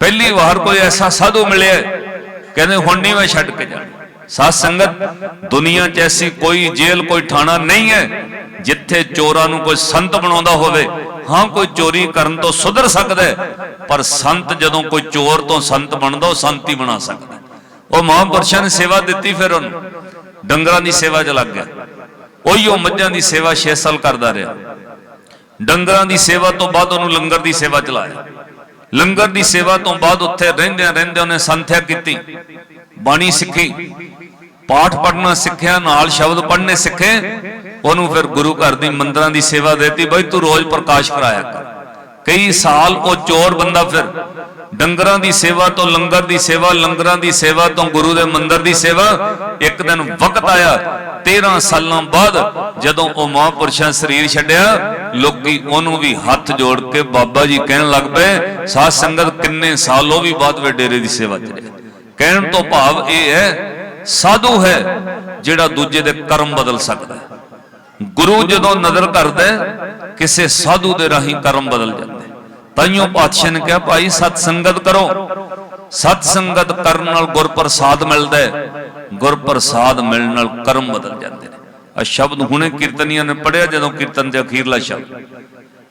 ਪਹਿਲੀ ਵਾਰ ਕੋਈ ਐਸਾ ਸਾਧੂ ਮਿਲਿਆ, ਕਹਿੰਦੇ ਹੁਣ ਨਹੀਂ ਮੈਂ ਛੱਡ ਕੇ ਜਾਣਾ। ਸਾਧ ਸੰਗਤ, ਦੁਨੀਆ 'ਚ ਐਸੀ ਕੋਈ ਜੇਲ੍ਹ, ਕੋਈ ਥਾਣਾ ਨਹੀਂ ਹੈ ਜਿੱਥੇ ਚੋਰਾਂ ਨੂੰ ਕੋਈ ਸੰਤ ਬਣਾਉਂਦਾ ਹੋਵੇ। ਹਾਂ, ਕੋਈ ਚੋਰੀ ਕਰਨ ਤੋਂ ਸੁਧਰ ਸਕਦਾ ਪਰ ਸੰਤ ਜਦੋਂ ਕੋਈ ਚੋਰ ਤੋਂ ਸੰਤ ਬਣਦਾ, ਉਹ ਸੰਤ ਹੀ ਬਣਾ ਸਕਦਾ ਉਹ ਮਹਾਂਪੁਰਸ਼ਾਂ ਨੇ ਸੇਵਾ ਦਿੱਤੀ ਫਿਰ ਉਹਨੂੰ। ਡੰਗਰਾਂ ਦੀ ਸੇਵਾ 'ਚ ਲੱਗ ਗਿਆ। ਉਹੀ ਉਹ ਮੱਝਾਂ ਦੀ ਸੇਵਾ 6 ਸਾਲ ਕਰਦਾ ਰਿਹਾ। ਡੰਗਰਾਂ ਦੀ ਸੇਵਾ ਤੋਂ ਬਾਅਦ ਉਹਨੂੰ ਲੰਗਰ ਦੀ ਸੇਵਾ ਚਲਾਇਆ ਲੰਗਰ ਦੀ ਸੇਵਾ ਤੋਂ ਬਾਅਦ ਉੱਥੇ ਰਹਿੰਦਿਆਂ ਰਹਿੰਦਿਆਂ ਉਹਨੇ ਸੰਥਿਆ ਕੀਤੀ, ਬਾਣੀ ਸਿੱਖੀ, ਪਾਠ ਪੜ੍ਹਨਾ ਸਿੱਖਿਆ, ਨਾਲ ਸ਼ਬਦ ਪੜ੍ਹਨੇ ਸਿੱਖੇ, ਉਹਨੂੰ ਫਿਰ ਗੁਰੂ ਘਰ ਦੀ ਮੰਦਰਾਂ ਦੀ ਸੇਵਾ ਦੇਤੀ, ਬਈ ਤੂੰ ਰੋਜ਼ ਪ੍ਰਕਾਸ਼ ਕਰਾਇਆ ਕਰ। ਕਈ ਸਾਲ ਉਹ ਚੋਰ ਬੰਦਾ ਫਿਰ ਡੰਗਰਾਂ ਦੀ ਸੇਵਾ ਤੋਂ ਲੰਗਰ ਦੀ ਸੇਵਾ, ਲੰਗਰਾਂ ਦੀ ਸੇਵਾ ਤੋਂ ਗੁਰੂ ਦੇ ਮੰਦਰ ਦੀ ਸੇਵਾ। ਇੱਕ ਦਿਨ ਵਕਤ ਆਇਆ 13 ਸਾਲਾਂ ਬਾਅਦ ਜਦੋਂ ਉਹ ਮਹਾਂਪੁਰਸ਼ਾਂ ਸਰੀਰ ਛੱਡਿਆ, ਲੋਕੀ ਉਹਨੂੰ ਵੀ ਹੱਥ ਜੋੜ ਕੇ ਬਾਬਾ ਜੀ ਕਹਿਣ ਲੱਗ ਪਏ, ਸਾਧ ਸੰਗਤ, ਕਿੰਨੇ ਸਾਲ ਉਹ ਵੀ ਬਾਅਦ ਵਿੱਚ ਡੇਰੇ ਦੀ ਸੇਵਾ ਚ ਰਿਹਾ? ਕਹਿਣ ਤੋਂ ਭਾਵ ਇਹ ਹੈ, ਸਾਧੂ ਹੈ ਜਿਹੜਾ ਦੂਜੇ ਦੇ ਕਰਮ ਬਦਲ ਸਕਦਾ ਹੈ। ਗੁਰੂ ਜਦੋਂ ਨਜ਼ਰ ਕਰਦਾ ਕਿਸੇ ਸਾਧੂ ਦੇ ਰਾਹੀਂ ਕਰਮ ਬਦਲ ਜਾਂਦਾ ਤਾਈਓ ਪਾਤਸ਼ਾਹ ਨੇ ਕਿਹਾ, ਭਾਈ, ਸਤ ਸੰਗਤ ਕਰੋ। ਸਤ ਸੰਗਤ ਕਰਨ ਨਾਲ ਗੁਰ ਪ੍ਰਸਾਦ ਮਿਲਦਾ ਹੈ। ਗੁਰ ਪ੍ਰਸਾਦ ਮਿਲਣ ਨਾਲ ਕਰਮ ਬਦਲ ਜਾਂਦੇ ਨੇ। ਆ ਸ਼ਬਦ ਹੁਣੇ ਕੀਰਤਨੀਆਂ ਨੇ ਪੜਿਆ ਜਦੋਂ ਕੀਰਤਨ ਦੇ ਅਖੀਰਲਾ ਸ਼ਬਦ।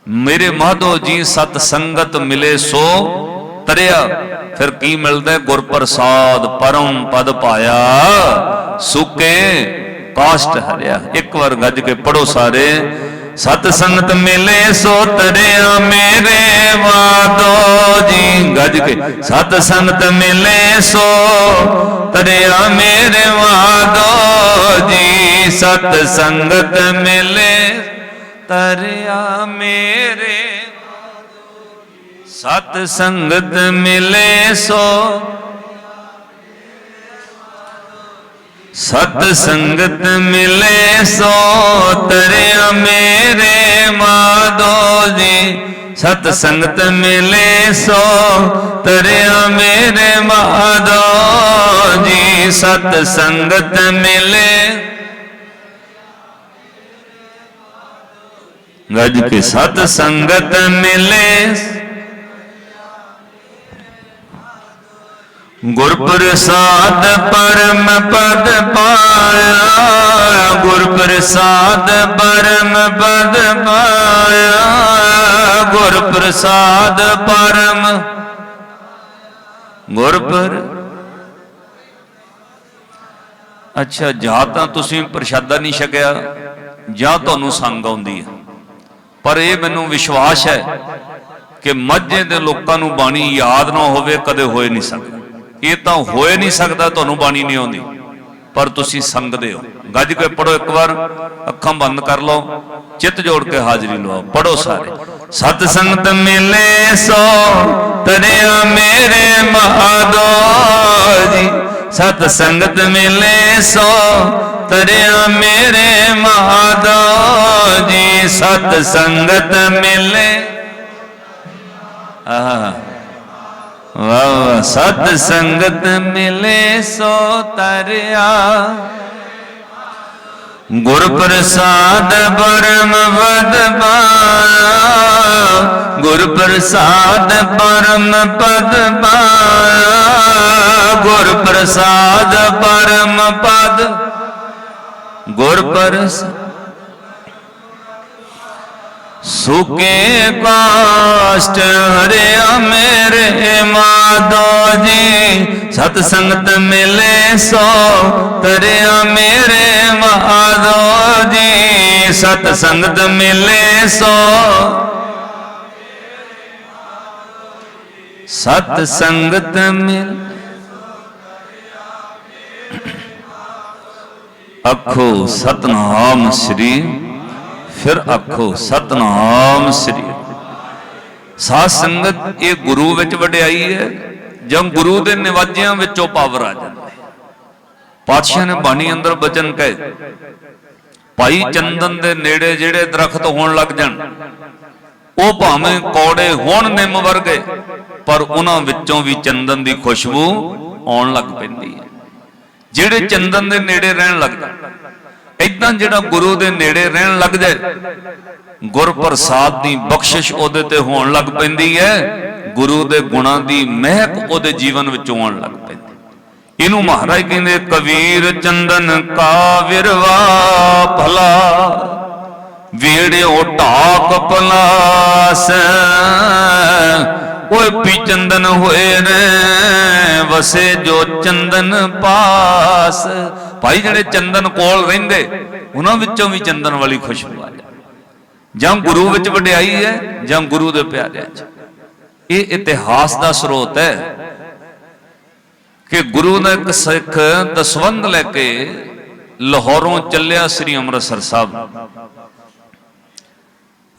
ਮੇਰੇ ਮਾਧੋ ਜੀ, ਸਤ ਸੰਗਤ ਮਿਲੇ ਸੋ ਤਰਿਆ। ਫਿਰ ਕੀ ਮਿਲਦਾ ਹੈ? ਗੁਰ ਪ੍ਰਸਾਦ ਪਰਮ ਪਦ ਪਾਇਆ, ਸੁਕੇ ਕਾਸ਼ਟ ਹਰਿਆ। ਇੱਕ ਵਾਰ ਗੱਜ ਕੇ ਪੜੋ ਸਾਰੇ। ਸਤ ਸੰਗਤ ਮਿਲੇ ਸੋ ਤਰਿਆ ਮੇਰੇ ਮਾਧੋ ਜੀ। ਗੱਜ ਕੇ, ਸਤ ਸੰਗਤ ਮਿਲੇ ਸੋ ਤਰਿਆ ਮੇਰੇ ਵਾਦੋ ਜੀ। ਸਤ ਸੰਗਤ ਮਿਲੇ ਤਰਿਆ, ਮੇਰੇ ਸਤ ਸੰਗਤ ਮਿਲੇ ਸੋ ਸਤ ਸੰਗਤ ਮਿਲੇ ਸੋ ਤਰਿਆ ਮੇਰੇ ਮਾਧੋ ਜੀ। ਸਤ ਸੰਗਤ ਮਿਲੇ ਸੋ ਤਰਿਆ ਮੇਰੇ ਮਾਧੋ ਜੀ। ਸਤ ਸੰਗਤ ਮਿਲੇ। ਗਜ ਕੇ ਸਤ ਸੰਗਤ ਮਿਲੇ। ਗੁਰ ਪ੍ਰਸਾਦ ਪਰਮ ਪਦ ਪਾਇਆ। ਗੁਰ ਪ੍ਰਸਾਦ ਪਰਮ ਪਦ ਪਾਇਆ। ਗੁਰ ਪ੍ਰਸਾਦ ਪਰਮ ਗੁਰ ਪਰ ਅੱਛਾ, ਜਾਂ ਤਾਂ ਤੁਸੀਂ ਪ੍ਰਸ਼ਾਦਾ ਨਹੀਂ ਛਕਿਆ, ਜਾਂ ਤੁਹਾਨੂੰ ਸੰਗ ਆਉਂਦੀ ਹੈ। ਪਰ ਇਹ ਮੈਨੂੰ ਵਿਸ਼ਵਾਸ ਹੈ ਕਿ ਮੱਝੇ ਦੇ ਲੋਕਾਂ ਨੂੰ ਬਾਣੀ ਯਾਦ ਨਾ ਹੋਵੇ, ਕਦੇ ਹੋਏ ਨਹੀਂ ਸਕਦਾ। ਇਹ ਤਾਂ ਹੋਏ ਨਹੀਂ ਸਕਦਾ, ਤੁਹਾਨੂੰ ਬਾਣੀ ਨਹੀਂ ਆਉਂਦੀ। ਪਰ ਤੁਸੀਂ ਸੰਗਦੇ ਹੋ। ਗੱਜ ਕੇ ਪੜੋ ਇੱਕ ਵਾਰ, ਅੱਖਾਂ ਬੰਦ ਕਰ ਲਓ, ਚਿੱਤ ਜੋੜ ਕੇ ਹਾਜ਼ਰੀ ਲਵਾਓ ਪੜੋ ਸਾਰੇ। ਸਤ ਸੰਗਤ ਮਿਲੇ ਸੋ ਤਰਿਆ ਮੇਰੇ ਮਹਾਦੋ ਜੀ। ਸਤ ਸੰਗਤ ਮਿਲੇ ਸੋ ਤਰਿਆ ਮੇਰੇ ਮਹਾਦੋ ਜੀ। ਸਤ ਸੰਗਤ ਮਿਲੇ। ਆਹ। ਵਾਹ, ਸਤ ਸੰਗਤ ਮਿਲੇ ਸੋ ਤਰਿਆ। ਗੁਰ ਪ੍ਰਸਾਦ ਬਰਮ ਵਦ ਪਾਇਆ ਗੁਰ ਪ੍ਰਸਾਦ ਪਰਮ ਪਦ ਪਾਇਆ ਗੁਰ ਪ੍ਰਸਾਦ ਪਰਮ ਪਦ। ਗੁਰ ਪ੍ਰਸਾਦ ਸੁਕੇ ਕਾਸ਼ਟ ਹਰਿਆ ਮੇਰੇ ਮਾਧੋ ਜੀ। ਸਤ ਸੰਗਤ ਮਿਲੇ ਸੋ ਤਰਿਆ ਮੇਰੇ ਮਾਧੋ ਜੀ। ਸਤ ਸੰਗਤ ਮਿਲੇ ਸੋ ਸਤ ਸੰਗਤ ਮਿਲ ਅੱਖੋ ਸਤਨਾਮ ਸ੍ਰੀ ਫਿਰ ਆਖੋ, ਸਤਨਾਮ ਸ੍ਰੀ ਸਾਧ ਸੰਗਤ ਇਹ ਗੁਰੂ ਵਿੱਚ ਵਡਿਆਈ ਹੈ, ਜਾਂ ਗੁਰੂ ਦੇ ਨਿਵਾਜਿਆਂ ਵਿੱਚੋਂ ਪਾਵਰ ਆ ਜਾਂਦੀ ਪਾਤਸ਼ਾਹ ਨੇ ਬਾਣੀ ਅੰਦਰ ਬਚਨ ਕਹੇ, ਭਾਈ ਚੰਦਨ ਦੇ ਨੇੜੇ ਜਿਹੜੇ ਦਰਖਤ ਹੋਣ ਲੱਗ ਜਾਣ, ਉਹ ਭਾਵੇਂ ਕੌੜੇ ਹੋਣ ਨਿੰਮ ਵਰਗੇ, ਪਰ ਉਹਨਾਂ ਵਿੱਚੋਂ ਵੀ ਚੰਦਨ ਦੀ ਖੁਸ਼ਬੂ ਆਉਣ ਲੱਗ ਪੈਂਦੀ ਹੈ। ਜਿਹੜੇ ਚੰਦਨ ਦੇ ਨੇੜੇ ਰਹਿਣ ਲੱਗਦਾ ਇਦਾਂ ਜਿਹੜਾ ਗੁਰੂ ਦੇ ਨੇੜੇ ਰਹਿਣ ਲੱਗ ਜਾਏ ਗੁਰ ਪ੍ਰਸਾਦ ਦੀ ਬਖਸ਼ਿਸ਼ ਉਹਦੇ ਤੇ ਹੋਣ ਲੱਗ ਪੈਂਦੀ ਹੈ, ਗੁਰੂ ਦੇ ਗੁਣਾਂ ਦੀ ਮਹਿਕ ਉਹਦੇ ਜੀਵਨ ਵਿੱਚ ਆਉਣ ਲੱਗ ਪੈਂਦੀ ਇਹਨੂੰ ਮਹਾਰਾਜ ਕਹਿੰਦੇ, ਕਬੀਰ ਚੰਦਨ ਕਾ ਵਿਰਵਾ ਭਲਾ ਵੇੜਿਓ ਢਾਕ ਪਲਾਸ ਓਏ ਪੀ ਚੰਦਨ ਹੋਏ ਨੇ, ਵਸੇ ਜੋ ਚੰਦਨ ਪਾਸ। ਭਾਈ ਜਿਹੜੇ ਚੰਦਨ ਕੋਲ ਰਹਿੰਦੇ, ਉਹਨਾਂ ਵਿੱਚੋਂ ਵੀ ਚੰਦਨ ਵਾਲੀ ਖੁਸ਼ਬੂ ਆ ਜਾਂਦੀ। ਜਾਂ ਗੁਰੂ ਵਿੱਚ ਵਡਿਆਈ ਹੈ, ਜਾਂ ਗੁਰੂ ਦੇ ਪਿਆਰਿਆਂ 'ਚ। ਇਹ ਇਤਿਹਾਸ ਦਾ ਸਰੋਤ ਹੈ ਕਿ ਗੁਰੂ ਨੇ ਇੱਕ ਸਿੱਖ ਦਸਵੰਦ ਲੈ ਕੇ ਲਾਹੌਰੋਂ ਚੱਲਿਆ ਸ੍ਰੀ ਅੰਮ੍ਰਿਤਸਰ ਸਾਹਿਬ।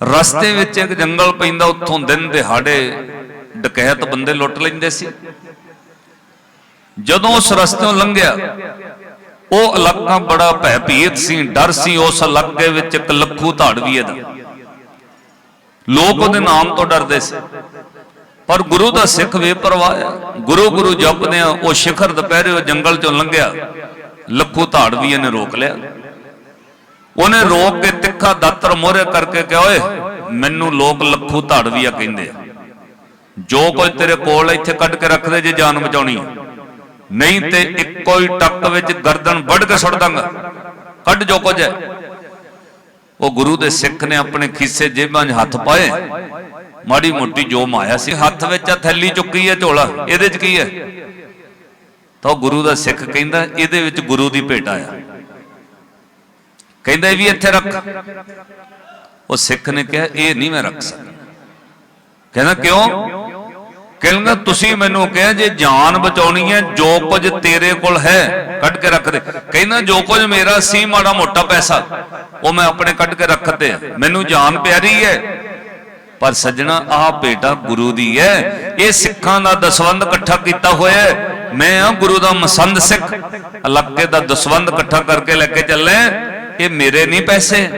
ਰਸਤੇ ਵਿੱਚ ਇੱਕ ਜੰਗਲ ਪੈਂਦਾ, ਉੱਥੋਂ ਦਿਨ ਦਿਹਾੜੇ ਡਕੈਤ ਬੰਦੇ ਲੁੱਟ ਲੈਂਦੇ ਸੀ। ਜਦੋਂ ਉਸ ਰਸਤੇੋਂ ਲੰਘਿਆ, ਉਹ ਇਲਾਕਾ ਬੜਾ ਭੈਭੀਤ ਸੀ, ਡਰ ਸੀ, ਉਸ ਇਲਾਕੇ ਵਿੱਚ ਇੱਕ ਲੱਖੂ ਧਾੜਵੀਏ ਦਾ ਲੋਕ ਉਹਦੇ ਨਾਮ ਤੋਂ ਡਰਦੇ ਸੀ। ਪਰ ਗੁਰੂ ਦਾ ਸਿੱਖ ਬੇਪਰਵਾਹ ਆ। ਗੁਰੂ ਗੁਰੂ ਜਪਦੇ ਆ, ਉਹ ਸਿਖਰ ਦੁਪਹਿਰੇ ਉਹ ਜੰਗਲ ਚੋਂ ਲੰਘਿਆ। ਲੱਖੂ ਧਾੜਵੀਏ ਨੇ ਰੋਕ ਲਿਆ। ਉਹਨੇ ਰੋਕ ਕੇ ਤਿੱਖਾ ਦਾਤਰ ਮੋਹਰੇ ਕਰਕੇ ਕਿਹਾ, ਓਏ, ਮੈਨੂੰ ਲੋਕ ਲੱਖੂ ਧਾੜਵੀਆ ਕਹਿੰਦੇ ਆ। ਜੋ ਕੁਝ ਤੇਰੇ ਕੋਲ ਇੱਥੇ ਕੱਢ ਕੇ ਰੱਖ ਦੇ ਜੇ ਜਾਨ ਬਚਾਉਣੀ। ਨਹੀਂ ਤੇ ਇੱਕੋ ਹੀ ਟੱਕ ਵਿੱਚ ਗਰਦਨ ਵੱਢ ਕੇ ਸੁੱਟ ਦਾਂਗਾ। ਕੱਢ ਜੋ ਕੁਝ ਹੈ। ਉਹ ਗੁਰੂ ਦੇ ਸਿੱਖ ਨੇ ਆਪਣੇ ਖੀਸੇ ਜੇਬਾਂ 'ਚ ਹੱਥ ਪਾਏ। ਮਾੜੀ ਮੋਟੀ ਜੋ ਮਾਇਆ ਸੀ, ਹੱਥ ਵਿੱਚ ਆ, ਥੈਲੀ ਚੁੱਕੀ ਹੈ ਝੋਲਾ। ਇਹਦੇ 'ਚ ਕੀ ਹੈ? ਤਾਂ ਉਹ ਗੁਰੂ ਦਾ ਸਿੱਖ ਕਹਿੰਦਾ, ਇਹਦੇ ਵਿੱਚ ਗੁਰੂ ਦੀ ਭੇਟ ਆਇਆ। ਕਹਿੰਦਾ ਇਹ ਵੀ ਇੱਥੇ ਰੱਖ। ਉਹ ਸਿੱਖ ਨੇ ਕਿਹਾ, ਇਹ ਨਹੀਂ ਮੈਂ ਰੱਖ ਸਕਦਾ। ਕਹਿੰਦਾ ਕਿਉਂ? ਕਹਿੰਦਾ ਤੁਸੀਂ ਮੈਨੂੰ ਕਿਹਾ ਜੇ ਜਾਨ ਬਚਾਉਣੀ ਹੈ, ਜੋ ਕੁਝ ਤੇਰੇ ਕੋਲ ਹੈ, ਕੱਢ ਕੇ ਰੱਖ ਦੇ। ਕਹਿੰਦਾ ਜੋ ਕੁਝ ਮੇਰਾ ਸੀ, ਮਾੜਾ ਮੋਟਾ ਪੈਸਾ, ਉਹ ਮੈਂ ਆਪਣੇ ਕੱਢ ਕੇ ਰੱਖਤੇ ਮੈਨੂੰ ਜਾਨ ਪਿਆਰੀ ਹੈ, ਪਰ ਸੱਜਣਾ, ਆਹ ਭੇਟਾ ਗੁਰੂ ਦੀ ਹੈ। ਇਹ ਸਿੱਖਾਂ ਦਾ ਦਸਵੰਦ ਇਕੱਠਾ ਕੀਤਾ ਹੋਇਆ ਹੈ। ਮੈਂ ਆ ਗੁਰੂ ਦਾ ਮਸੰਦ ਸਿੱਖ ਇਲਾਕੇ ਦਾ ਦਸਵੰਦ ਇਕੱਠਾ ਕਰਕੇ ਲੈ ਕੇ ਚੱਲੇ ਇਹ ਮੇਰੇ ਨਹੀਂ ਪੈਸੇ।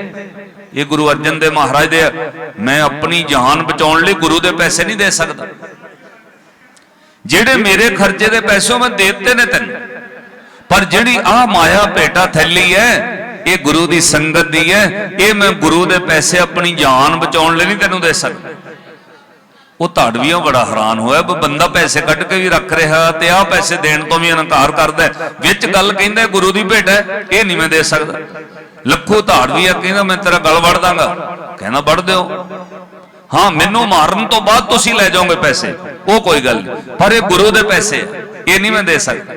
ਇਹ ਗੁਰੂ ਅਰਜਨ ਦੇ ਮਹਾਰਾਜ ਦੇ ਆ। ਮੈਂ ਆਪਣੀ ਜਾਨ ਬਚਾਉਣ ਲਈ ਗੁਰੂ ਦੇ ਪੈਸੇ ਨਹੀਂ ਦੇ ਸਕਦਾ। ਜਿਹੜੇ ਮੇਰੇ ਖਰਚੇ ਦੇ ਪੈਸੇ ਉਹ ਮੈਂ ਦੇ ਦਿੱਤੇ ਨੇ ਤੈਨੂੰ। ਪਰ ਜਿਹੜੀ ਆ ਮਾਇਆ ਭੇਟਾ ਥੈਲੀ ਹੈ, ਇਹ ਗੁਰੂ ਦੀ ਸੰਗਤ ਦੀ ਹੈ, ਇਹ ਮੈਂ ਗੁਰੂ ਦੇ ਪੈਸੇ ਆਪਣੀ ਜਾਨ ਬਚਾਉਣ ਲਈ ਨਹੀਂ ਤੈਨੂੰ ਦੇ ਸਕਦਾ। ਉਹ ਧਾੜਵੀਆਂ ਬੜਾ ਹੈਰਾਨ ਹੋਇਆ ਵੀ ਬੰਦਾ ਪੈਸੇ ਕੱਢ ਕੇ ਵੀ ਰੱਖ ਰਿਹਾ ਤੇ ਆਹ ਪੈਸੇ ਦੇਣ ਤੋਂ ਵੀ ਇਨਕਾਰ ਕਰਦਾ ਵਿੱਚ ਗੱਲ ਕਹਿੰਦਾ ਗੁਰੂ ਦੀ ਭੇਟ ਹੈ, ਇਹ ਨਹੀਂ ਮੈਂ ਦੇ ਸਕਦਾ। ਲੱਖੋ ਧਾੜਵੀਆ ਕਹਿੰਦਾ ਮੈਂ ਤੇਰਾ ਗਲ ਵੜ ਦਾਂਗਾ। ਕਹਿੰਦਾ ਵੜ ਦਿਓ। ਹਾਂ ਮੈਨੂੰ ਮਾਰਨ ਤੋਂ ਬਾਅਦ ਤੁਸੀਂ ਲੈ ਜਾਓਗੇ ਪੈਸੇ। ਉਹ ਕੋਈ ਗੱਲ ਨਹੀਂ। ਪਰ ਇਹ ਗੁਰੂ ਦੇ ਪੈਸੇ ਹੈ, ਇਹ ਨਹੀਂ ਮੈਂ ਦੇ ਸਕਦਾ।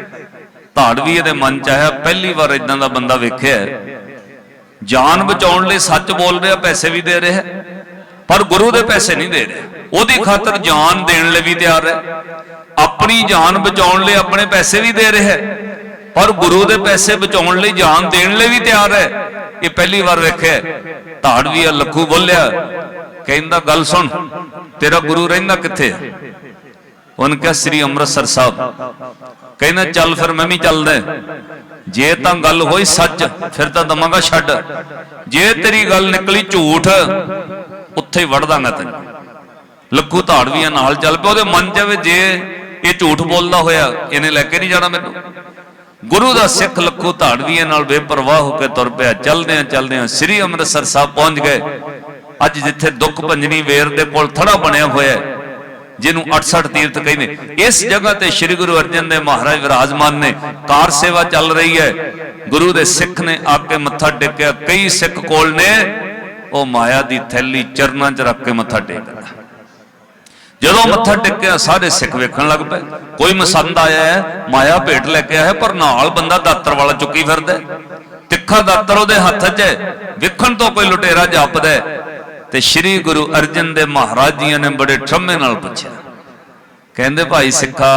ਧਾੜਵੀ ਇਹਦੇ ਮਨ ਚ ਆਇਆ। ਪਹਿਲੀ ਵਾਰ ਇਦਾਂ ਦਾ ਬੰਦਾ ਵੇਖਿਆ ਜਾਨ ਬਚਾਉਣ ਲਈ ਸੱਚ ਬੋਲ ਰਿਹਾ ਪੈਸੇ ਵੀ ਦੇ ਰਿਹਾ। ਪਰ ਗੁਰੂ ਦੇ ਪੈਸੇ ਨਹੀਂ ਦੇ ਰਿਹਾ। ਉਹਦੀ ਖਾਤਰ ਜਾਨ ਦੇਣ ਲਈ ਵੀ ਤਿਆਰ ਹੈ। ਆਪਣੀ ਜਾਨ ਬਚਾਉਣ ਲਈ ਆਪਣੇ ਪੈਸੇ ਵੀ ਦੇ ਰਿਹਾ ਹੈ। ਪਰ ਗੁਰੂ ਦੇ ਪੈਸੇ ਬਚਾਉਣ ਲਈ ਜਾਨ ਦੇਣ ਲਈ ਵੀ ਤਿਆਰ ਹੈ। ਇਹ ਪਹਿਲੀ ਵਾਰ ਵੇਖਿਆ ਹੈ। ਆ, ਲੱਖੂ ਬੋਲਿਆ। ਕਹਿੰਦਾ, ਗੱਲ ਸੁਣ, ਤੇਰਾ ਗੁਰੂ ਰਹਿੰਦਾ ਕਿੱਥੇ ਹੈ ਉਹਨ ਕਿਹਾ, ਸ੍ਰੀ ਅੰਮ੍ਰਿਤਸਰ ਸਾਹਿਬ। ਕਹਿੰਦਾ, ਚੱਲ ਫਿਰ, ਮੈਂ ਵੀ ਚੱਲਦਾ ਜੇ ਤਾਂ ਗੱਲ ਹੋਈ ਸੱਚ, ਫਿਰ ਤਾਂ ਦਵਾਂਗਾ ਛੱਡ। ਜੇ ਤੇਰੀ ਗੱਲ ਨਿਕਲੀ ਝੂਠ, ਉੱਥੇ ਹੀ ਵੜ ਦਾਂਗਾ ਤੈਨੂੰ। ਲੱਖੂ ਧਾੜਵੀਆਂ ਨਾਲ ਚੱਲ ਪਿਆ। ਉਹਦੇ ਮਨ 'ਚ ਜੇ ਇਹ ਝੂਠ ਬੋਲਦਾ ਹੋਇਆ, ਇਹਨੇ ਲੈ ਕੇ ਨਹੀਂ ਜਾਣਾ ਮੈਨੂੰ। ਗੁਰੂ ਦਾ ਸਿੱਖ ਲੱਖੋ ਧਾੜਵੀਆਂ ਨਾਲ ਬੇਪਰਵਾਹ ਹੋ ਕੇ ਤੁਰ ਪਿਆ। ਚੱਲਦਿਆਂ ਚੱਲਦਿਆਂ ਸ੍ਰੀ ਅੰਮ੍ਰਿਤਸਰ ਸਾਹਿਬ ਪਹੁੰਚ ਗਏ। ਅੱਜ ਜਿੱਥੇ ਦੁੱਖ ਭੰਜਨੀ ਵੇਰ ਦੇ ਕੋਲ ਥੜਾ ਬਣਿਆ ਹੋਇਆ ਹੈ, ਜਿਹਨੂੰ 68 ਤੀਰਥ ਕਹਿੰਦੇ। ਇਸ ਜਗ੍ਹਾ ਤੇ ਸ੍ਰੀ ਗੁਰੂ ਅਰਜਨ ਦੇਵ ਮਹਾਰਾਜ ਵਿਰਾਜਮਾਨ ਨੇ। ਕਾਰ ਸੇਵਾ ਚੱਲ ਰਹੀ ਹੈ। ਗੁਰੂ ਦੇ ਸਿੱਖ ਨੇ ਆ ਕੇ ਮੱਥਾ ਟੇਕਿਆ। ਕਈ ਸਿੱਖ ਕੋਲ ਨੇ, ਉਹ ਮਾਇਆ ਦੀ ਥੈਲੀ ਚਰਨਾਂ 'ਚ ਰੱਖ ਕੇ ਮੱਥਾ ਟੇਕਦਾ। ਜਦੋਂ ਮੱਥਾ ਟੇਕਿਆ, ਸਾਰੇ ਸਿੱਖ ਵੇਖਣ ਲੱਗ ਪਏ। ਕੋਈ ਮਸੰਦ ਆਇਆ ਹੈ, ਮਾਇਆ ਭੇਟ ਲੈ ਕੇ ਆਇਆ ਪਰ ਨਾਲ ਬੰਦਾ ਦਾਤਰ ਵਾਲਾ ਚੁੱਕੀ ਫਿਰਦਾ ਤਿੱਖਾ ਦਾਤਰ ਉਹਦੇ ਹੱਥ 'ਚ ਹੈ, ਵੇਖਣ ਤੋਂ ਕੋਈ ਲੁਟੇਰਾ ਜਾਪਦਾ ਤੇ ਸ੍ਰੀ ਗੁਰੂ ਅਰਜਨ ਦੇ ਮਹਾਰਾਜ ਜੀਆਂ ਨੇ ਬੜੇ ਠੰਮੇ ਨਾਲ ਪੁੱਛਿਆ। ਕਹਿੰਦੇ, ਭਾਈ ਸਿੱਖਾ,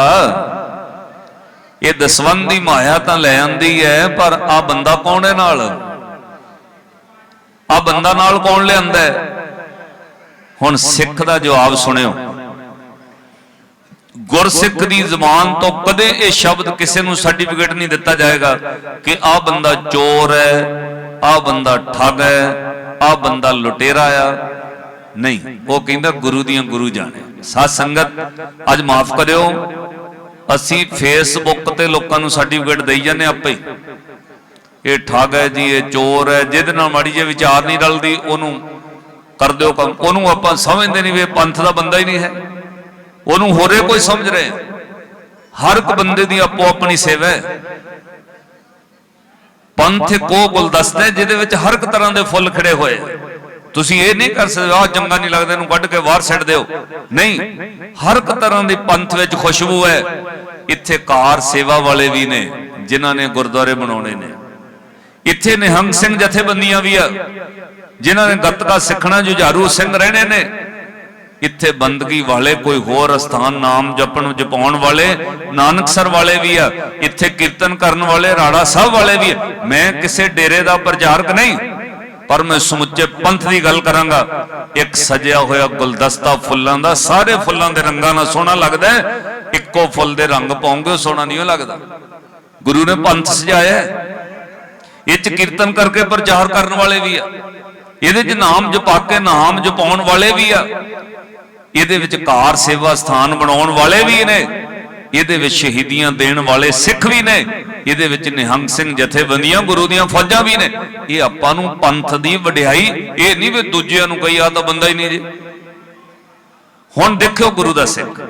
ਇਹ ਦਸਵੰਦ ਦੀ ਮਾਇਆ ਤਾਂ ਲੈ ਆਂਦੀ ਹੈ, ਪਰ ਆ ਬੰਦਾ ਕੌਣ ਹੈ ਨਾਲ? ਆ ਬੰਦਾ ਨਾਲ ਕੌਣ ਲਿਆਂਦਾ ਹੁਣ ਸਿੱਖ ਦਾ ਜਵਾਬ ਸੁਣਿਓ। ਗੁਰਸਿੱਖ ਦੀ ਜ਼ੁਬਾਨ ਤੋਂ ਕਦੇ ਇਹ ਸ਼ਬਦ ਕਿਸੇ ਨੂੰ ਸਰਟੀਫਿਕੇਟ ਨਹੀਂ ਦਿੱਤਾ ਜਾਏਗਾ ਕਿ ਆਹ ਬੰਦਾ ਚੋਰ ਹੈ, ਆਹ ਬੰਦਾ ਠੱਗ ਹੈ, ਆਹ ਬੰਦਾ ਲੁਟੇਰਾ ਆ। ਨਹੀਂ, ਉਹ ਕਹਿੰਦਾ ਗੁਰੂ ਦੀਆਂ ਗੁਰੂ ਜਾਣੇ। ਸਾਧ ਸੰਗਤ, ਅੱਜ ਮਾਫ ਕਰਿਓ। ਅਸੀਂ ਫੇਸਬੁੱਕ ਤੇ ਲੋਕਾਂ ਨੂੰ ਸਰਟੀਫਿਕੇਟ ਦੇਈ ਜਾਂਦੇ ਆਪੇ। ਇਹ ਠੱਗ ਹੈ ਜੀ, ਇਹ ਚੋਰ ਹੈ, ਜਿਹਦੇ ਨਾਲ ਮਾੜੀ ਜਿਹੀ ਵਿਚਾਰ ਨਹੀਂ ਰਲਦੀ, ਉਹਨੂੰ ਕਰ ਦਿਓ ਕੰਮ। ਉਹਨੂੰ ਆਪਾਂ ਸਮਝਦੇ ਨਹੀਂ ਵੀ ਇਹ ਪੰਥ ਦਾ ਬੰਦਾ ਹੀ ਨਹੀਂ ਹੈ। ਉਹਨੂੰ ਹੋਰੇ ਕੋਈ ਸਮਝ ਰਹੇ? ਹਰ ਇੱਕ ਬੰਦੇ ਦੀ ਆਪੋ ਆਪਣੀ ਸੇਵਾ ਹੈ। ਪੰਥ ਕੋ ਗੁਲਦਸਤਾ ਹੈ ਜਿਹਦੇ ਵਿੱਚ ਹਰ ਇੱਕ ਤਰ੍ਹਾਂ ਦੇ ਫੁੱਲ ਖਿੜੇ ਹੋਏ। ਤੁਸੀਂ ਇਹ ਨਹੀਂ ਕਰ ਸਕਦੇ, ਆਹ ਚੰਗਾ ਨਹੀਂ ਲੱਗਦਾ, ਇਹਨੂੰ ਕੱਢ ਕੇ ਬਾਹਰ ਛੱਡ ਦਿਓ। ਨਹੀਂ, ਹਰ ਇੱਕ ਤਰ੍ਹਾਂ ਦੇ ਪੰਥ ਵਿੱਚ ਖੁਸ਼ਬੂ ਹੈ। ਇੱਥੇ ਕਾਰ ਸੇਵਾ ਵਾਲੇ ਵੀ ਨੇ, ਜਿਨ੍ਹਾਂ ਨੇ ਗੁਰਦੁਆਰੇ ਬਣਾਉਣੇ ਨੇ। ਇੱਥੇ ਨਿਹੰਗ ਸਿੰਘ ਜਥੇਬੰਦੀਆਂ ਵੀ ਆ, ਜਿਨ੍ਹਾਂ ਨੇ ਗੱਤਕਾ ਸਿੱਖਣਾ, ਜੁਝਾਰੂ ਸਿੰਘ ਰਹਿਣੇ ਨੇ। ਇੱਥੇ ਬੰਦਗੀ ਵਾਲੇ, ਕੋਈ ਹੋਰ ਅਸਥਾਨ, ਨਾਮ ਜਪਣ, ਜਪਾਉਣ ਵਾਲੇ ਨਾਨਕਸਰ ਵਾਲੇ ਵੀ ਆ, ਇੱਥੇ ਕੀਰਤਨ ਕਰਨ ਵਾਲੇ, ਰਾੜਾ ਸਾਹਿਬ ਵਾਲੇ ਵੀ ਆ। ਮੈਂ ਕਿਸੇ ਡੇਰੇ ਦਾ ਪ੍ਰਚਾਰਕ ਨਹੀਂ, ਪਰ ਮੈਂ ਸਮੁੱਚੇ ਪੰਥ ਦੀ ਗੱਲ ਕਰਾਂਗਾ। ਇੱਕ ਸਜਿਆ ਹੋਇਆ ਗੁਲਦਸਤਾ ਫੁੱਲਾਂ ਦਾ, ਸਾਰੇ ਫੁੱਲਾਂ ਦੇ ਰੰਗਾਂ ਨਾਲ ਸੋਹਣਾ ਲੱਗਦਾ ਇੱਕੋ ਫੁੱਲ ਦੇ ਰੰਗ ਪਾਉਂਗੇ ਸੋਹਣਾ ਨਹੀਂ ਲੱਗਦਾ। ਗੁਰੂ ਨੇ ਪੰਥ ਸਜਾਇਆ ਇਹ ਚ ਕੀਰਤਨ ਕਰਕੇ ਪ੍ਰਚਾਰ ਕਰਨ ਵਾਲੇ ਵੀ ਆ। ਇਹਦੇ ਚ ਨਾਮ ਜਪਾ ਕੇ, ਨਾਮ ਜਪਾਉਣ ਵਾਲੇ ਵੀ ਆ। ਇਹਦੇ ਵਿੱਚ ਕਾਰ ਸੇਵਾ ਸਥਾਨ ਬਣਾਉਣ ਵਾਲੇ ਵੀ ਨੇ, ਇਹਦੇ ਵਿੱਚ ਸ਼ਹੀਦੀਆਂ ਦੇਣ ਵਾਲੇ ਸਿੱਖ ਵੀ ਨੇ, ਇਹਦੇ ਵਿੱਚ ਨਿਹੰਗ ਸਿੰਘ ਜਥੇਬੰਦੀਆਂ ਗੁਰੂ ਦੀਆਂ ਫੌਜਾਂ ਵੀ ਨੇ। ਇਹ ਆਪਾਂ ਨੂੰ ਪੰਥ ਦੀ ਵਡਿਆਈ, ਇਹ ਨਹੀਂ ਵੀ ਦੂਜਿਆਂ ਨੂੰ ਕਹੀ ਆ ਤਾਂ ਬੰਦਾ ਹੀ ਨਹੀਂ ਜੀ। ਹੁਣ ਦੇਖਿਓ ਗੁਰੂ ਦਾ ਸਿੱਖ।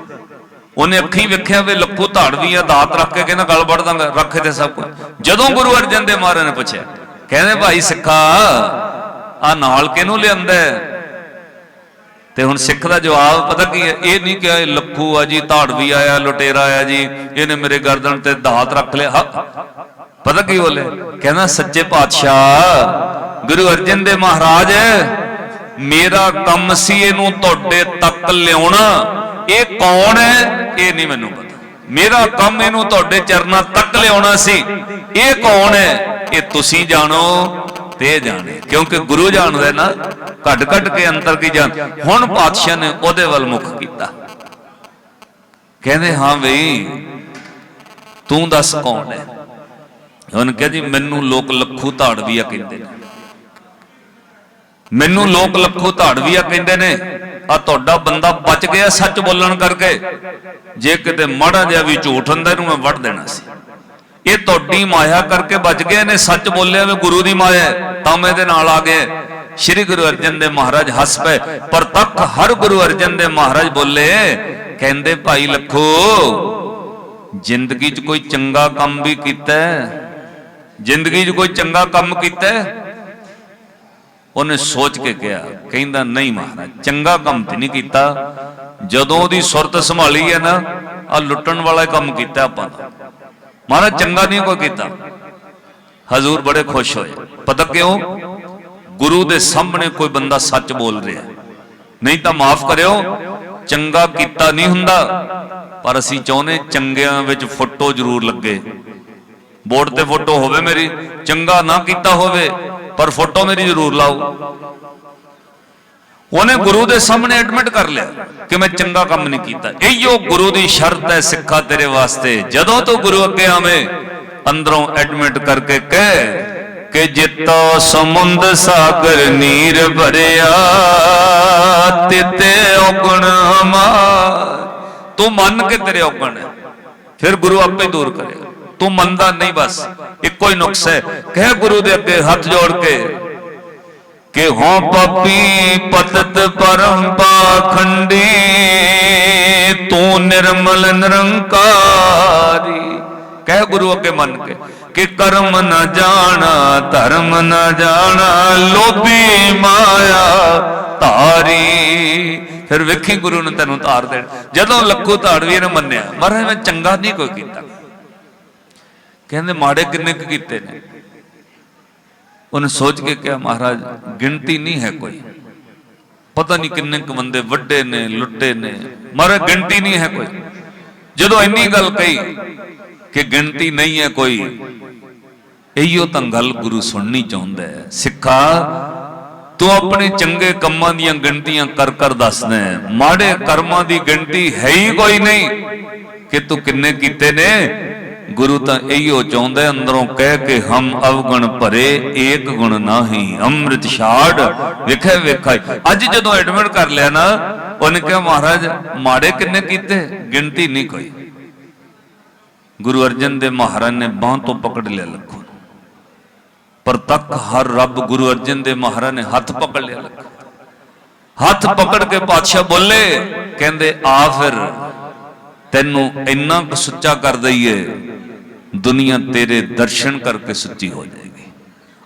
ਉਹਨੇ ਅੱਖੀਂ ਵੇਖਿਆ ਵੀ ਲੱਖੋ ਧਾੜ ਵੀ ਆ, ਦਾਤ ਰੱਖ ਕੇ ਕਹਿੰਦਾ ਗਲ ਵੜ ਦਾਂਗਾ, ਰੱਖੇ ਤੇ ਸਭ ਕੁਝ ਜਦੋਂ ਗੁਰੂ ਅਰਜਨ ਦੇ ਮਹਾਰਾਜ ਨੇ ਪੁੱਛਿਆ, ਕਹਿੰਦੇ ਭਾਈ ਸਿੱਖਾ ਆ ਨਾਲ ਕਿਹਨੂੰ ਲਿਆਂਦਾ ਤੇ ਹੁਣ ਸਿੱਖ ਦਾ ਜਵਾਬ ਪਤਾ ਕੀ ਹੈ? ਇਹ ਨਹੀਂ ਕਿ ਇਹ ਲੱਖੂ ਆ ਜੀ, ਧਾੜਵੀ ਆਇਆ, ਲੁਟੇਰਾ ਆਇਆ ਜੀ, ਇਹਨੇ ਮੇਰੇ ਗਰਦਨ ਤੇ ਦਾਤ ਰੱਖ ਲਿਆ। ਪਤਾ ਕੀ ਬੋਲੇ? ਕਹਿੰਦਾ, ਸੱਚੇ ਪਾਤਸ਼ਾਹ, ਗੁਰੂ ਅਰਜਨ ਦੇ ਮਹਾਰਾਜ, ਮੇਰਾ ਕੰਮ ਸੀ ਇਹਨੂੰ ਤੁਹਾਡੇ ਤੱਕ ਲਿਆਉਣਾ। ਇਹ ਕੌਣ ਹੈ? ਇਹ ਨਹੀਂ ਮੈਨੂੰ ਪਤਾ। ਮੇਰਾ ਕੰਮ ਇਹਨੂੰ ਤੁਹਾਡੇ ਚਰਨਾਂ ਤੱਕ ਲਿਆਉਣਾ ਸੀ। ਇਹ ਕੌਣ ਹੈ? ਇਹ ਤੁਸੀਂ ਜਾਣੋ। ਤੇ ਜਾਣੇ। ਕਿਉਂਕਿ ਗੁਰੂ ਜਾਣਦਾ ਨਾ, ਘੱਟ ਘੱਟ ਕੇ ਅੰਤਰ ਕੀ ਜਾਣ। ਹੁਣ ਪਾਤਸ਼ਾਹ ਨੇ ਉਹਦੇ ਵੱਲ ਮੁਖ ਕੀਤਾ। ਕਹਿੰਦੇ, ਹਾਂ ਬਈ, ਤੂੰ ਦੱਸ ਕੌਣ ਹੈ? ਉਹਨੇ ਕਿਹਾ, ਜੀ, ਮੈਨੂੰ ਲੋਕ ਲੱਖੂ ਧਾੜਵੀਆ ਕਹਿੰਦੇ ਨੇ। ਮੈਨੂੰ ਲੋਕ ਲੱਖੂ ਧਾੜਵੀਆ ਕਹਿੰਦੇ ਨੇ। ਆ ਤੁਹਾਡਾ ਬੰਦਾ ਬਚ ਗਿਆ ਸੱਚ ਬੋਲਣ ਕਰਕੇ। ਜੇ ਕਿਤੇ ਮਾੜਾ ਜਿਹਾ ਵੀ ਝੂਠ ਹੁੰਦਾ, ਇਹਨੂੰ ਮੈਂ ਵੱਢ ਦੇਣਾ ਸੀ। ਇਹ ਤੁਹਾਡੀ ਮਾਇਆ ਕਰਕੇ ਬਚ ਗਏ ਨੇ ਸੱਚ ਬੋਲਿਆ ਵੀ ਗੁਰੂ ਦੀ ਮਾਇਆ ਹੈ, ਤਾਂ ਮੈਂ ਇਹਦੇ ਨਾਲ ਆ ਗਏ। ਸ੍ਰੀ ਗੁਰੂ ਅਰਜਨ ਦੇਵ ਮਹਾਰਾਜ ਹੱਸ ਪਏ। ਪ੍ਰਤੱਖ ਹਰ ਗੁਰੂ ਅਰਜਨ ਦੇਵ ਮਹਾਰਾਜ ਬੋਲੇ ਕਹਿੰਦੇ ਭਾਈ ਲੱਖੋ ਜ਼ਿੰਦਗੀ 'ਚ ਕੋਈ ਚੰਗਾ ਕੰਮ ਵੀ ਕੀਤਾ ਜ਼ਿੰਦਗੀ 'ਚ ਕੋਈ ਚੰਗਾ ਕੰਮ ਕੀਤਾ ਉਹਨੇ ਸੋਚ ਕੇ ਕਿਹਾ ਕਹਿੰਦਾ ਨਹੀਂ ਮਹਾਰਾਜ ਚੰਗਾ ਕੰਮ ਤੇ ਨਹੀਂ ਕੀਤਾ। ਜਦੋਂ ਉਹਦੀ ਸੁਰਤ ਸੰਭਾਲੀ ਹੈ ਨਾ ਆ ਲੁੱਟਣ ਵਾਲਾ ਕੰਮ ਕੀਤਾ ਆਪਾਂ ਮਹਾਰਾਜ, ਚੰਗਾ ਨਹੀਂ ਕੋਈ ਕੀਤਾ। ਹਜ਼ੂਰ ਬੜੇ ਖੁਸ਼ ਹੋਏ। ਪਤਾ ਕਿਉਂ? ਗੁਰੂ ਦੇ ਸਾਹਮਣੇ ਕੋਈ ਬੰਦਾ ਸੱਚ ਬੋਲ ਰਿਹਾ ਨਹੀਂ ਤਾਂ ਮਾਫ ਕਰਿਓ, ਚੰਗਾ ਕੀਤਾ ਨਹੀਂ ਹੁੰਦਾ। ਪਰ ਅਸੀਂ ਚਾਹੁੰਦੇ ਚੰਗਿਆਂ ਵਿੱਚ ਫੋਟੋ ਜ਼ਰੂਰ ਲੱਗੇ। ਬੋਰਡ ਤੇ ਫੋਟੋ ਹੋਵੇ ਮੇਰੀ, ਚੰਗਾ ਨਾ ਕੀਤਾ ਹੋਵੇ, ਪਰ ਫੋਟੋ ਮੇਰੀ ਜ਼ਰੂਰ ਲਾਓ। ਉਹਨੇ ਗੁਰੂ ਦੇ ਸਾਹਮਣੇ ਐਡਮਿਟ ਕਰ ਲਿਆ ਕਿ ਮੈਂ ਚੰਗਾ ਕੰਮ ਨਹੀਂ ਕੀਤਾ। ਇਹੋ ਗੁਰੂ ਦੀ ਸ਼ਰਤ ਹੈ ਸਿੱਖਾ ਤੇਰੇ ਵਾਸਤੇ। ਜਦੋਂ ਤੂੰ ਗੁਰੂ ਅੱਗੇ ਆਵੇਂ ਅੰਦਰੋਂ ਐਡਮਿਟ ਕਰਕੇ ਕਹਿ ਕਿ ਜਿੱਤੋ ਸਮੁੰਦ ਸਾਗਰ ਨੀਰ ਭਰਿਆ ਤਿਤੇ ਔਗਣ ਹਮਾਰ ਤੂੰ ਮੰਨ ਕੇ ਤੇਰੇ ਔਗਣ ਹੈ। ਫਿਰ ਗੁਰੂ ਆਪੇ ਦੂਰ ਕਰੇਗਾ। ਤੂੰ ਮੰਨਦਾ ਨਹੀਂ ਬਸ। ਇੱਕੋ ਹੀ ਨੁਕਸ ਹੈ। ਕਹਿ ਗੁਰੂ ਦੇ ਅੱਗੇ ਹੱਥ ਜੋੜ ਕੇ ਕਿ ਹੋਂ ਪਪੀ ਪਤਤ ਪਰਮ ਪਾਖੰਡੀ, ਤੂੰ ਨਿਰਮਲ ਨਿਰੰਕਾਰੀ। ਕਹਿ ਗੁਰੂ ਅੱਗੇ ਮੰਨ ਕੇ ਕਿ ਕਰਮ ਨ ਜਾਣਾ, ਧਰਮ ਨਾ ਜਾਣਾ, ਲੋਭੀ ਮਾਇਆ ਧਾਰੀ। ਫਿਰ ਵੇਖੀ ਗੁਰੂ ਨੇ ਤੈਨੂੰ ਧਾਰ ਦੇਣ। ਜਦੋਂ ਲੱਖੂ ਧਾੜਵੀ ਨੇ ਮੰਨਿਆ, ਮਹਾਰਾਜ ਮੈਂ ਚੰਗਾ ਨਹੀਂ ਕੋਈ ਕੀਤਾ। ਕਹਿੰਦੇ ਮਾੜੇ ਕਿੰਨੇ ਕੁ ਕੀਤੇ ਨੇ। ਉਹਨੇ ਸੋਚ ਕੇ ਕਿਹਾ, ਮਹਾਰਾਜ, ਗਿਣਤੀ ਨਹੀਂ ਹੈ ਕੋਈ। ਪਤਾ ਨਹੀਂ ਕਿੰਨੇ ਕੁ ਬੰਦੇ ਵੱਡੇ ਨੇ, ਲੁੱਟੇ ਨੇ। ਮਹਾਰਾਜ, ਗਿਣਤੀ ਨਹੀਂ ਹੈ ਕੋਈ। ਜਦੋਂ ਇੰਨੀ ਗੱਲ ਕਹੀ ਕਿ ਗਿਣਤੀ ਨਹੀਂ ਹੈ ਕੋਈ ਇਹੀਓ ਤਾਂ ਗੱਲ ਗੁਰੂ ਸੁਣਨੀ ਚਾਹੁੰਦਾ ਹੈ। ਸਿੱਖਾ, ਤੂੰ ਆਪਣੇ ਚੰਗੇ ਕੰਮਾਂ ਦੀਆਂ ਗਿਣਤੀਆਂ ਕਰ ਕਰ ਦੱਸਦਾ ਹੈ। ਮਾੜੇ ਕਰਮਾਂ ਦੀ ਗਿਣਤੀ ਹੈ ਹੀ ਕੋਈ ਨਹੀਂ ਕਿ ਤੂੰ ਕਿੰਨੇ ਕੀਤੇ ਨੇ ਗੁਰੂ ਤਾਂ ਇਹੀਓ ਚਾਹੁੰਦਾ ਅੰਦਰੋਂ ਕਹਿ ਕੇ ਹਮ ਅਵਗੁਣ ਭਰੇ, ਏਕ ਗੁਣ ਨਾਹੀ, ਅੰਮ੍ਰਿਤ ਛਾੜ। ਵਿਖੇ ਵੇਖਾਈ ਅੱਜ ਜਦੋਂ ਐਡਮਿਟ ਕਰ ਲਿਆ ਨਾ, ਉਹਨੇ ਕਿਹਾ, ਮਹਾਰਾਜ, ਮਾੜੇ ਕਿੰਨੇ ਕੀਤੇ? ਗਿਣਤੀ ਨਹੀਂ ਕੋਈ। ਗੁਰੂ ਅਰਜਨ ਦੇ ਮਹਾਰਾਜ ਨੇ ਬਾਹ ਤੋਂ ਪਕੜ ਲਿਆ ਲੱਖੋ ਨੂੰ। ਪਰ ਤੱਕ ਹਰ ਰੱਬ ਗੁਰੂ ਅਰਜਨ ਦੇ ਮਹਾਰਾਜ ਨੇ ਹੱਥ ਪਕੜ ਲਿਆ ਲੱਖੋ। ਹੱਥ ਪਕੜ ਕੇ ਪਾਤਸ਼ਾਹ ਬੋਲੇ, ਕਹਿੰਦੇ, ਆ ਫਿਰ, ਤੈਨੂੰ ਇੰਨਾ ਕੁ ਸੁੱਚਾ ਕਰ ਦਈਏ ਦੁਨੀਆ ਤੇਰੇ ਦਰਸ਼ਨ ਕਰਕੇ ਸੁੱਚੀ ਹੋ ਜਾਏਗੀ।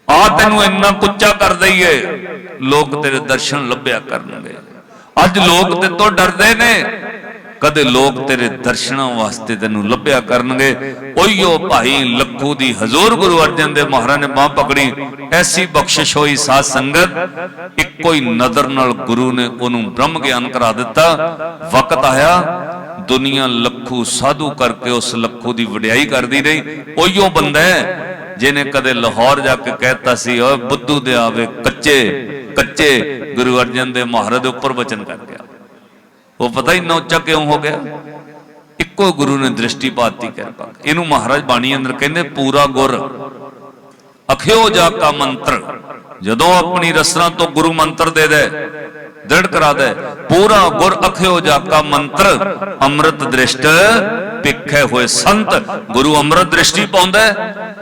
ਆ ਤੈਨੂੰ ਇੰਨਾ ਕੁੱਚਾ ਕਰ ਦਈਏ, ਲੋਕ ਤੇਰੇ ਦਰਸ਼ਨ ਲੱਭਿਆ ਕਰਨਗੇ। ਅੱਜ ਲੋਕ ਤੇ ਤੋਂ ਡਰਦੇ ਨੇ, ਕਦੇ ਲੋਕ ਤੇਰੇ ਦਰਸ਼ਨਾਂ ਵਾਸਤੇ ਤੈਨੂੰ ਲੱਭਿਆ ਕਰਨਗੇ। ਉਹੀਓ ਭਾਈ ਲੱਖੂ ਦੀ ਹਜ਼ੂਰ ਗੁਰੂ ਅਰਜਨ ਦੇ ਮਹਾਰਾਜ ਨੇ ਬਾਹ ਪਕੜੀ। ਐਸੀ ਬਖਸ਼ਿਸ਼ ਹੋਈ ਸਾਧ ਸੰਗਤ, ਇੱਕੋ ਹੀ ਨਜ਼ਰ ਨਾਲ ਗੁਰੂ ਨੇ ਉਹਨੂੰ ਬ੍ਰਹਮ ਗਿਆਨ ਕਰਾ ਦਿੱਤਾ। ਵਕਤ ਆਇਆ, ਦੁਨੀਆ ਲੱਖੂ ਸਾਧੂ ਕਰਕੇ ਉਸ ਲੱਖੂ ਦੀ ਵਡਿਆਈ ਕਰਦੀ ਰਹੀ। ਉਹੀਓ ਬੰਦਾ ਹੈ ਜਿਹਨੇ ਕਦੇ ਲਾਹੌਰ ਜਾ ਕੇ ਕਹਿਤਾ ਸੀ, ਓਏ ਬੁੱਧੂ ਦੇ ਆਵੇ ਕੱਚੇ ਕੱਚੇ ਗੁਰੂ ਅਰਜਨ ਦੇਵ ਮਹਾਰਾਜ ਦੇ ਉੱਪਰ ਵਚਨ ਕਰ ਗਿਆ। ਉਹ ਪਤਾ ਹੀ ਨਾ ਉੱਚਾ ਕਿਉਂ ਹੋ ਗਿਆ? ਇੱਕੋ ਗੁਰੂ ਨੇ ਦ੍ਰਿਸ਼ਟੀ ਪਾਤੀ ਕਿਰਪਾ ਇਹਨੂੰ ਮਹਾਰਾਜ ਬਾਣੀ ਅੰਦਰ ਕਹਿੰਦੇ ਪੂਰਾ ਗੁਰ। ਅਖਿਓ ਜਾ ਕਾ ਮੰਤਰ। ਜਦੋਂ ਆਪਣੀ ਰਸਨਾ ਤੋਂ ਗੁਰੂ ਮੰਤਰ ਦੇ ਦੇ ਦ੍ਰਿੜ ਕਰਾ ਦੇ। ਪੂਰਾ ਗੁਰ ਅਖਿਓ ਜਾ ਕਾ ਮੰਤਰ। ਅੰਮ੍ਰਿਤ ਦ੍ਰਿਸ਼ਟ ਪਿੱਖੇ ਹੋਏ ਸੰਤ। ਗੁਰੂ ਅੰਮ੍ਰਿਤ ਦ੍ਰਿਸ਼ਟੀ ਪਾਉਂਦਾ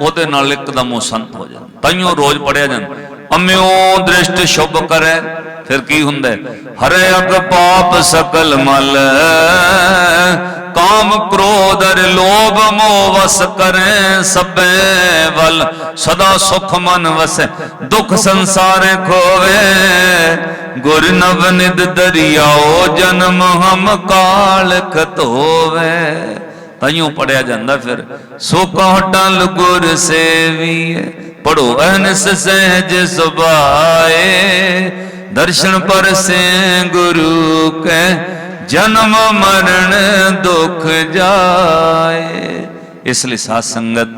ਉਹਦੇ ਨਾਲ ਇੱਕਦਮ ਉਹ ਸੰਤ ਹੋ ਜਾਂਦਾ। ਤਾਈਓ ਰੋਜ਼ ਪੜਿਆ ਜਾਂਦਾ। ਅੰਮਿਓ ਦ੍ਰਿਸ਼ਟ ਸ਼ੁਭ ਕਰੈ। ਫਿਰ ਕੀ ਹੁੰਦਾ ਹਰੇ ਅਗ ਪਾਪ ਸਕਲ ਮਲ। ਕਾਮ ਕ੍ਰੋਧ ਅਰ ਲੋਭ ਮੋਹ ਵਸ ਕਰੈ ਸਭੇ ਵਲ। ਸਦਾ ਸੁਖ ਮਨ ਵਸੈ, ਦੁਖ ਸੰਸਾਰੇ ਖੋਵੇ। ਗੁਰ ਨਵ ਨਿਦ ਦਰਿਆਓ, ਜਨਮ ਹਮ ਕਾਲ ਖਤੋਵੇ ਤਾਈਓ ਪੜਿਆ ਜਾਂਦਾ ਫਿਰ, ਸੋ ਕਹ ਗੁਰ ਸੇਵੀਏ ਪੜੋ ਅਨਸ ਸਹਿਜ ਸੁਭਾਏ, ਦਰਸ਼ਨ ਪਰਸੇ ਗੁਰੂ ਕੈ, ਜਨਮ ਮਰਨ ਦੁਖ ਜਾਏ। ਇਸ ਲਈ ਸਾਧ ਸੰਗਤ,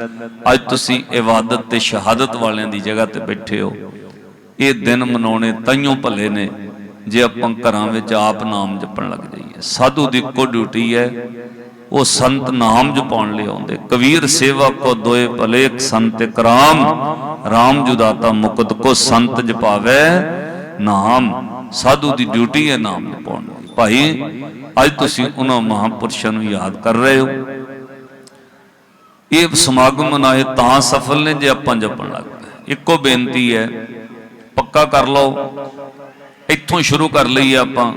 ਅੱਜ ਤੁਸੀਂ ਇਬਾਦਤ ਤੇ ਸ਼ਹਾਦਤ ਵਾਲਿਆਂ ਦੀ ਜਗ੍ਹਾ ਤੇ ਬੈਠੇ ਹੋ। ਇਹ ਦਿਨ ਮਨਾਉਣੇ ਤਾਈਓ ਭਲੇ ਨੇ, ਜੇ ਆਪਾਂ ਘਰਾਂ ਵਿੱਚ ਆਪ ਨਾਮ ਜਪਣ ਲੱਗ ਜਾਈਏ। ਸਾਧੂ ਦੀ ਕੋ ਡਿਊਟੀ ਹੈ ਉਹ ਸੰਤ ਨਾਮ ਜਪਾਉਣ ਲਈ ਆਉਂਦੇ। ਕਬੀਰ ਸੇਵਾ ਕੋ ਦੋਏ ਭਲੇ ਸੰਤ ਇੱਕ ਰਾਮ ਜੁਦਾਤਾ ਮੁਕਤ ਕੋ ਸੰਤ ਜਪਾਵੇ ਨਾਮ। ਸਾਧੂ ਦੀ ਡਿਊਟੀ ਹੈ ਨਾਮ ਜਪਾਉਣ ਦੀ। ਭਾਈ, ਅੱਜ ਤੁਸੀਂ ਉਹਨਾਂ ਮਹਾਪੁਰਸ਼ਾਂ ਨੂੰ ਯਾਦ ਕਰ ਰਹੇ ਹੋ। ਇਹ ਸਮਾਗਮ ਮਨਾਏ ਤਾਂ ਸਫਲ ਨੇ ਜੇ ਆਪਾਂ ਜਪਣ ਲੱਗ ਪਏ। ਇੱਕੋ ਬੇਨਤੀ ਹੈ, ਪੱਕਾ ਕਰ ਲਓ। ਇੱਥੋਂ ਸ਼ੁਰੂ ਕਰ ਲਈਏ ਆਪਾਂ।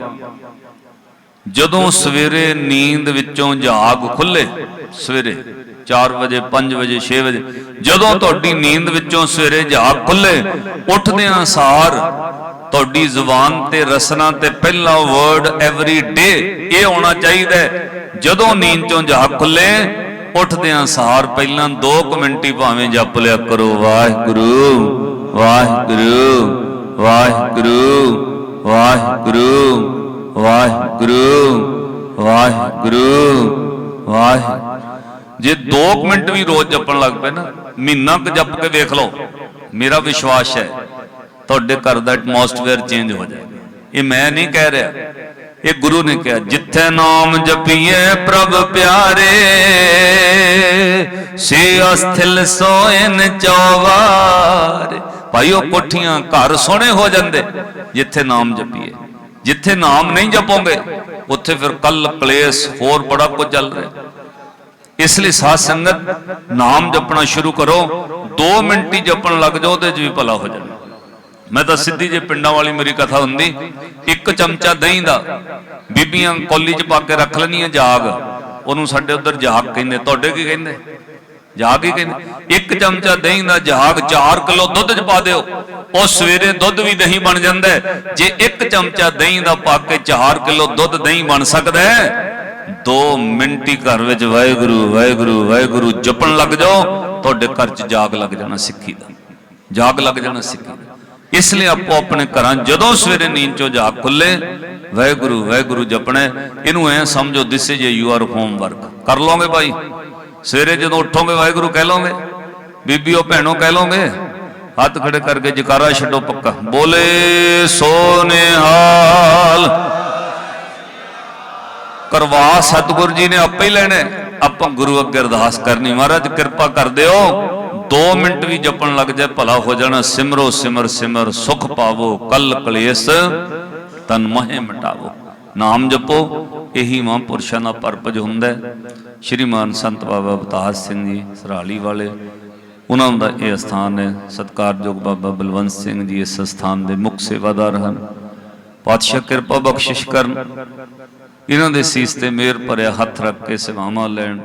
ਜਦੋਂ ਸਵੇਰੇ ਨੀਂਦ ਵਿੱਚੋਂ ਜਾਗ ਖੁੱਲੇ, ਸਵੇਰੇ 4 ਵਜੇ 5 ਵਜੇ 6 ਵਜੇ, ਜਦੋਂ ਤੁਹਾਡੀ ਨੀਂਦ ਵਿੱਚੋਂ ਸਵੇਰੇ ਜਾਗ ਖੁੱਲੇ, ਉੱਠਦਿਆਂ ਸਾਰ ਤੁਹਾਡੀ ਜ਼ੁਬਾਨ ਤੇ ਰਸਨਾ ਤੇ ਪਹਿਲਾ ਵਰਡ ਐਵਰੀ ਡੇ ਇਹ ਆਉਣਾ ਚਾਹੀਦਾ ਜਦੋਂ ਨੀਂਦ ਚੋਂ ਜਾਗ ਖੁੱਲੇ, ਉੱਠਦਿਆਂ ਸਾਰ ਪਹਿਲਾਂ 2 ਮਿੰਟ ਹੀ ਭਾਵੇਂ ਜਪ ਲਿਆ ਕਰੋ, ਵਾਹਿਗੁਰੂ ਵਾਹਿਗੁਰੂ ਵਾਹਿਗੁਰੂ ਵਾਹਿਗੁਰੂ। ਵਾਹਿਗੁਰੂ ਵਾਹਿਗੁਰੂ, ਵਾਹਿ, ਜੇ 2 ਮਿੰਟ ਵੀ ਰੋਜ਼ ਜਪਣ ਲੱਗ ਪਏ ਨਾ, ਮਹੀਨਾ ਕੁ ਜਪ ਕੇ ਵੇਖ ਲਓ, ਮੇਰਾ ਵਿਸ਼ਵਾਸ ਹੈ, ਤੁਹਾਡੇ ਘਰ ਦਾ ਐਟਮੋਸਫੇਅਰ ਚੇਂਜ ਹੋ ਜਾਏਗਾ। ਇਹ ਮੈਂ ਨਹੀਂ ਕਹਿ ਰਿਹਾ, ਇਹ ਗੁਰੂ ਨੇ ਕਿਹਾ, ਜਿੱਥੇ ਨਾਮ ਜਪੀਏ ਪ੍ਰਭ ਪਿਆਰੇ, ਸੇ ਅਸਥਿਲ ਸੋਇਨ ਚੌਵਾਰ। ਭਾਈਓ ਕੋਠੀਆਂ ਘਰ ਸੋਹਣੇ ਹੋ ਜਾਂਦੇ, ਜਿੱਥੇ ਨਾਮ ਜਪੀਏ। ਜਿੱਥੇ ਨਾਮ ਨਹੀਂ ਜਪੋਗੇ ਉੱਥੇ ਫਿਰ ਕੱਲ ਕਲੇਸ਼ ਹੋਰ ਬੜਾ ਕੁਝ ਚੱਲ ਰਿਹਾ। ਇਸ ਲਈ ਸਾਧ ਸੰਗਤ ਨਾਮ ਜਪਣਾ ਸ਼ੁਰੂ ਕਰੋ 2 ਮਿੰਟ ਹੀ ਜਪਣ ਲੱਗ ਜਾਓ, ਉਹਦੇ 'ਚ ਵੀ ਭਲਾ ਹੋ ਜਾਣਾ। ਮੈਂ ਤਾਂ ਸਿੱਧੀ ਜੇ ਪਿੰਡਾਂ ਵਾਲੀ ਮੇਰੀ ਕਥਾ ਹੁੰਦੀ, ਇੱਕ ਚਮਚਾ ਦਹੀਂ ਦਾ, ਬੀਬੀਆਂ ਕੌਲੀ 'ਚ ਪਾ ਕੇ ਰੱਖ ਲੈਣੀਆਂ ਜਾਗ, ਉਹਨੂੰ ਸਾਡੇ ਉਧਰ ਜਾਗ ਕਹਿੰਦੇ, ਤੁਹਾਡੇ ਕੀ ਕਹਿੰਦੇ? ਜਾਗ ਹੀ ਕਹਿੰਦੇ, ਇੱਕ ਚਮਚਾ ਦਹੀਂ ਦਾ ਜਹਾਗ 4 ਕਿਲੋ ਦੁੱਧ 'ਚ ਪਾ ਦਿਓ, ਉਹ ਸਵੇਰੇ ਦੁੱਧ ਵੀ ਦਹੀਂ ਬਣ ਜਾਂਦਾ ਜੇ ਇੱਕ ਚਮਚਾ ਦਹੀਂ ਦਾ ਪਾ ਕੇ 4 ਕਿਲੋ ਦੁੱਧ ਦਹੀਂ ਬਣ ਸਕਦਾ ਹੈ 2 ਮਿੰਟ ਹੀ ਘਰ ਵਿੱਚ ਵਾਹਿਗੁਰੂ ਵਾਹਿਗੁਰੂ ਵਾਹਿਗੁਰੂ ਜਪਣ ਲੱਗ ਜਾਓ, ਤੁਹਾਡੇ ਘਰ 'ਚ ਜਾਗ ਲੱਗ ਜਾਣਾ ਸਿੱਖੀ ਦਾ, ਜਾਗ ਲੱਗ ਜਾਣਾ ਸਿੱਖੀ ਦਾ। ਇਸ ਲਈ ਆਪੋ ਆਪਣੇ ਘਰਾਂ ਜਦੋਂ ਸਵੇਰੇ ਨੀਂਦ ਚੋਂ ਜਾਗ ਖੁੱਲੇ, ਵਾਹਿਗੁਰੂ ਵਾਹਿਗੁਰੂ ਜਪਣਾ ਇਹਨੂੰ ਐ ਸਮਝੋ ਦਿਸ ਇਜ਼ ਯੂਅਰ ਹੋਮਵਰਕ ਕਰ ਲਓਗੇ ਭਾਈ? ਸਵੇਰੇ ਜਦੋਂ ਉੱਠੋਗੇ, ਵਾਹਿਗੁਰੂ ਕਹਿ ਲਓਗੇ ਬੀਬੀਓ ਭੈਣੋ ਕਹਿ ਲਓਗੇ, ਹੱਥ ਖੜੇ ਕਰਕੇ ਜਕਾਰਾ ਛੱਡੋ ਪੱਕਾ। ਬੋਲੇ ਸੋ ਨਿਹਾਲ ਕਰਵਾ ਸਤਿਗੁਰੂ ਜੀ ਨੇ ਆਪੇ ਹੀ ਲੈਣਾ ਆਪਾਂ ਗੁਰੂ ਅੱਗੇ ਅਰਦਾਸ ਕਰਨੀ। ਮਹਾਰਾਜ, ਕਿਰਪਾ ਕਰ ਦਿਓ। 2 ਮਿੰਟ ਵੀ ਜਪਣ ਲੱਗ ਜਾਏ, ਭਲਾ ਹੋ ਜਾਣਾ। ਸਿਮਰੋ, ਸਿਮਰ ਸਿਮਰ, ਸੁਖ ਪਾਵੋ। ਕਲ ਕਲੇਸ਼, ਤਨ ਮੋਹਿ ਮਟਾਵੋ। ਨਾਮ ਜਪੋ, ਇਹੀ ਮਹਾਂਪੁਰਸ਼ਾਂ ਦਾ ਪਰਪਜ ਹੁੰਦਾ ਸ਼੍ਰੀਮਾਨ ਸੰਤ ਬਾਬਾ ਅਵਤਾਰ ਸਿੰਘ ਜੀ, ਸਰਾਲੀ ਵਾਲੇ, ਉਹਨਾਂ ਦਾ ਇਹ ਸਥਾਨ ਹੈ। ਸਤਕਾਰਯੋਗ ਬਾਬਾ ਬਲਵੰਤ ਸਿੰਘ ਜੀ ਇਸ ਸਥਾਨ ਦੇ ਮੁੱਖ ਸੇਵਾਦਾਰ ਹਨ। ਪਾਤਸ਼ਾਹ ਕਿਰਪਾ ਬਖਸ਼ਿਸ਼ ਕਰਨ। ਇਹਨਾਂ ਦੇ ਸੀਸ ਤੇ ਮਿਹਰ ਭਰਿਆ ਹੱਥ ਰੱਖ ਕੇ ਸੇਵਾਵਾਂ ਲੈਣ।